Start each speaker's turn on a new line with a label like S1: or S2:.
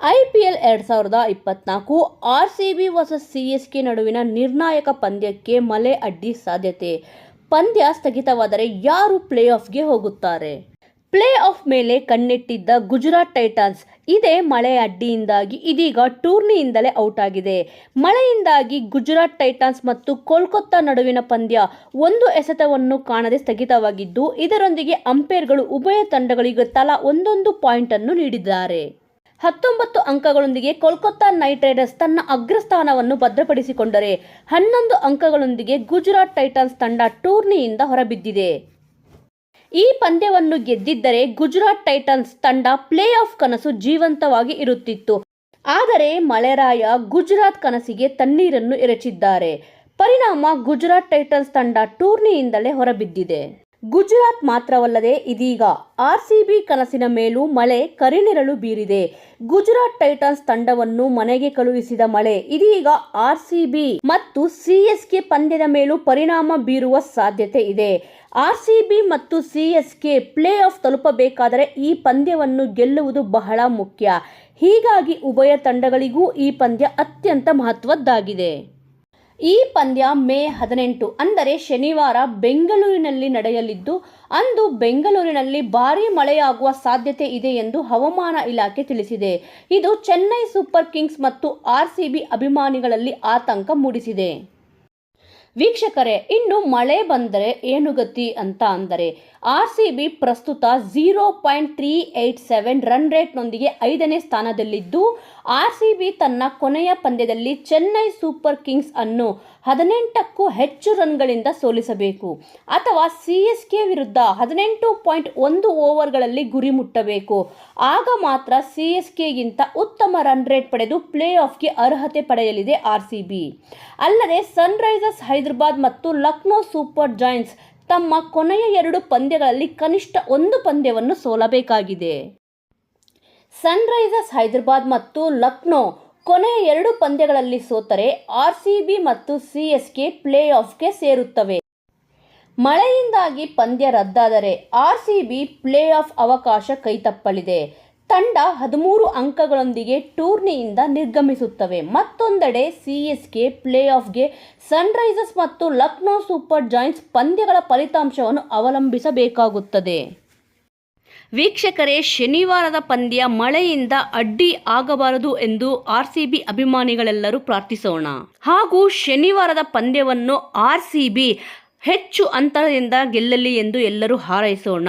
S1: ಎರಡು ಸಾವಿರದ ಇಪ್ಪತ್ನಾಲ್ಕು R C B versus C S K ನಡುವಿನ ನಿರ್ಣಾಯಕ ಪಂದ್ಯಕ್ಕೆ ಮಲೆ ಅಡ್ಡಿ ಸಾಧ್ಯತೆ. ಪಂದ್ಯ ಸ್ಥಗಿತವಾದರೆ ಯಾರು ಪ್ಲೇ ಆಫ್ಗೆ ಹೋಗುತ್ತಾರೆ? ಪ್ಲೇ ಆಫ್ ಮೇಲೆ ಕಣ್ಣಿಟ್ಟಿದ್ದ ಗುಜರಾತ್ ಟೈಟನ್ಸ್ ಇದೇ ಮಳೆ ಅಡ್ಡಿಯಿಂದಾಗಿ ಇದೀಗ ಟೂರ್ನಿಯಿಂದಲೇ ಔಟ್ ಆಗಿದೆ ಮಳೆಯಿಂದಾಗಿ ಗುಜರಾತ್ ಟೈಟನ್ಸ್ ಮತ್ತು ಕೋಲ್ಕತ್ತಾ ನಡುವಿನ ಪಂದ್ಯ ಒಂದು ಎಸೆತವನ್ನು ಕಾಣದೆ ಸ್ಥಗಿತವಾಗಿದ್ದು, ಇದರೊಂದಿಗೆ ಅಂಪೈರ್ಗಳು ಉಭಯ ತಂಡಗಳಿಗೆ ತಲಾ ಒಂದೊಂದು ಪಾಯಿಂಟನ್ನು ನೀಡಿದ್ದಾರೆ. ಹತ್ತೊಂಬತ್ತು ಅಂಕಗಳೊಂದಿಗೆ ಕೋಲ್ಕತ್ತಾ ನೈಟ್ ರೈಡರ್ಸ್ ತನ್ನ ಅಗ್ರಸ್ಥಾನವನ್ನು ಭದ್ರಪಡಿಸಿಕೊಂಡರೆ ಹನ್ನೊಂದು ಅಂಕಗಳೊಂದಿಗೆ ಗುಜರಾತ್ ಟೈಟನ್ಸ್ ತಂಡ ಟೂರ್ನಿಯಿಂದ ಹೊರಬಿದ್ದಿದೆ. ಈ ಪಂದ್ಯವನ್ನು ಗೆದ್ದಿದ್ದರೆ ಗುಜರಾತ್ ಟೈಟನ್ಸ್ ತಂಡ ಪ್ಲೇ ಆಫ್ ಕನಸು ಜೀವಂತವಾಗಿ ಇರುತ್ತಿತ್ತು. ಆದರೆ ಮಳೆರಾಯ ಗುಜರಾತ್ ಕನಸಿಗೆ ತಣ್ಣೀರನ್ನು ಎರಚಿದ್ದಾರೆ. ಪರಿಣಾಮ ಗುಜರಾತ್ ಟೈಟನ್ಸ್ ತಂಡ ಟೂರ್ನಿಯಿಂದಲೇ ಹೊರಬಿದ್ದಿದೆ. ಗುಜರಾತ್ ಮಾತ್ರವಲ್ಲದೆ ಇದೀಗ ಆರ್ಸಿಬಿ ಕನಸಿನ ಮೇಲೂ ಮಳೆ ಕರಿನೆರಳು ಬೀರಿದೆ. ಗುಜರಾತ್ ಟೈಟನ್ಸ್ ತಂಡವನ್ನು ಮನೆಗೆ ಕಳುಹಿಸಿದ ಮಳೆ, ಇದೀಗ ಆರ್ಸಿಬಿ ಮತ್ತು ಸಿಎಸ್ಕೆ ಪಂದ್ಯದ ಮೇಲೂ ಪರಿಣಾಮ ಬೀರುವ ಸಾಧ್ಯತೆ ಇದೆ. ಆರ್ಸಿಬಿ ಮತ್ತು ಸಿಎಸ್ಕೆ ಪ್ಲೇ ಆಫ್ ತಲುಪಬೇಕಾದರೆ ಈ ಪಂದ್ಯವನ್ನು ಗೆಲ್ಲುವುದು ಬಹಳ ಮುಖ್ಯ. ಹೀಗಾಗಿ ಉಭಯ ತಂಡಗಳಿಗೂ ಈ ಪಂದ್ಯ ಅತ್ಯಂತ ಮಹತ್ವದ್ದಾಗಿದೆ. ಈ ಪಂದ್ಯ ಮೇ ಹದಿನೆಂಟು, ಅಂದರೆ ಶನಿವಾರ ಬೆಂಗಳೂರಿನಲ್ಲಿ ನಡೆಯಲಿದ್ದು, ಅಂದು ಬೆಂಗಳೂರಿನಲ್ಲಿ ಭಾರೀ ಮಳೆಯಾಗುವ ಸಾಧ್ಯತೆ ಇದೆ ಎಂದು ಹವಾಮಾನ ಇಲಾಖೆ ತಿಳಿಸಿದೆ. ಇದು ಚೆನ್ನೈ ಸೂಪರ್ ಕಿಂಗ್ಸ್ ಮತ್ತು ಆರ್ಸಿಬಿ ಅಭಿಮಾನಿಗಳಲ್ಲಿ ಆತಂಕ ಮೂಡಿಸಿದೆ. ವೀಕ್ಷಕರೇ, ಇನ್ನು ಮಳೆ ಬಂದರೆ ಏನು ಗತಿ ಅಂತ ಅಂದರೆ, ಆರ್ ಸಿ ಬಿ ಪ್ರಸ್ತುತ zero point three eight seven run ರೇಟ್ನೊಂದಿಗೆ ಐದನೇ ಸ್ಥಾನದಲ್ಲಿದ್ದು, ಆರ್ ಸಿ ಬಿ ತನ್ನ ಕೊನೆಯ ಪಂದ್ಯದಲ್ಲಿ ಚೆನ್ನೈ ಸೂಪರ್ ಕಿಂಗ್ಸ್ ಅನ್ನು ಹದಿನೆಂಟಕ್ಕೂ ಹೆಚ್ಚು ರನ್ಗಳಿಂದ ಸೋಲಿಸಬೇಕು. ಅಥವಾ ಸಿ ಎಸ್ ಕೆ ವಿರುದ್ಧ ಹದಿನೆಂಟು ಪಾಯಿಂಟ್ ಒಂದು ಓವರ್ಗಳಲ್ಲಿ ಗುರಿ ಮುಟ್ಟಬೇಕು. ಆಗ ಮಾತ್ರ ಸಿ ಎಸ್ ಕೆಗಿಂತ ಉತ್ತಮ ರನ್ ರೇಟ್ ಪಡೆದು ಪ್ಲೇ ಆಫ್ಗೆ ಅರ್ಹತೆ ಪಡೆಯಲಿದೆ ಆರ್ ಸಿ ಬಿ. ಅಲ್ಲದೆ ಸನ್ರೈಸರ್ಸ್ ಹೈದರಾಬಾದ್ ಮತ್ತು ಲಕ್ನೋ ಸೂಪರ್ ಜಾಯಿಂಟ್ಸ್ ತಮ್ಮ ಕೊನೆಯ ಎರಡು ಪಂದ್ಯಗಳಲ್ಲಿ ಕನಿಷ್ಠ ಒಂದು ಪಂದ್ಯವನ್ನು ಸೋಲಬೇಕಾಗಿದೆ. ಸನ್ರೈಸರ್ಸ್ ಹೈದರಾಬಾದ್ ಮತ್ತು ಲಕ್ನೋ ಕೊನೆಯ ಎರಡು ಪಂದ್ಯಗಳಲ್ಲಿ ಸೋತರೆ ಆರ್ ಸಿ ಮತ್ತು ಸಿ ಎಸ್ ಕೆ ಪ್ಲೇ ಸೇರುತ್ತವೆ. ಮಳೆಯಿಂದಾಗಿ ಪಂದ್ಯ ರದ್ದಾದರೆ R C B playoff ಅವಕಾಶ ಕೈತಪ್ಪಲಿದೆ. ತಂಡ ಹದಿಮೂರು ಅಂಕಗಳೊಂದಿಗೆ ಟೂರ್ನಿಯಿಂದ ನಿರ್ಗಮಿಸುತ್ತವೆ. ಮತ್ತೊಂದೆಡೆ ಸಿ ಎಸ್ ಕೆ ಪ್ಲೇ ಆಫ್ಗೆ ಸನ್ರೈಸರ್ಸ್ ಮತ್ತು ಲಕ್ನೋ ಸೂಪರ್ ಜಾಯಿಂಟ್ಸ್ ಪಂದ್ಯಗಳ ಫಲಿತಾಂಶವನ್ನು ಅವಲಂಬಿಸಬೇಕಾಗುತ್ತದೆ. ವೀಕ್ಷಕರೇ, ಶನಿವಾರದ ಪಂದ್ಯ ಮಳೆಯಿಂದ ಅಡ್ಡಿ ಆಗಬಾರದು ಎಂದು ಆರ್ ಸಿ ಬಿ ಅಭಿಮಾನಿಗಳೆಲ್ಲರೂ ಪ್ರಾರ್ಥಿಸೋಣ. ಹಾಗೂ ಶನಿವಾರದ ಪಂದ್ಯವನ್ನು ಆರ್ ಸಿ ಬಿ ಹೆಚ್ಚು ಅಂತರದಿಂದ ಗೆಲ್ಲಲಿ ಎಂದು ಎಲ್ಲರೂ ಹಾರೈಸೋಣ.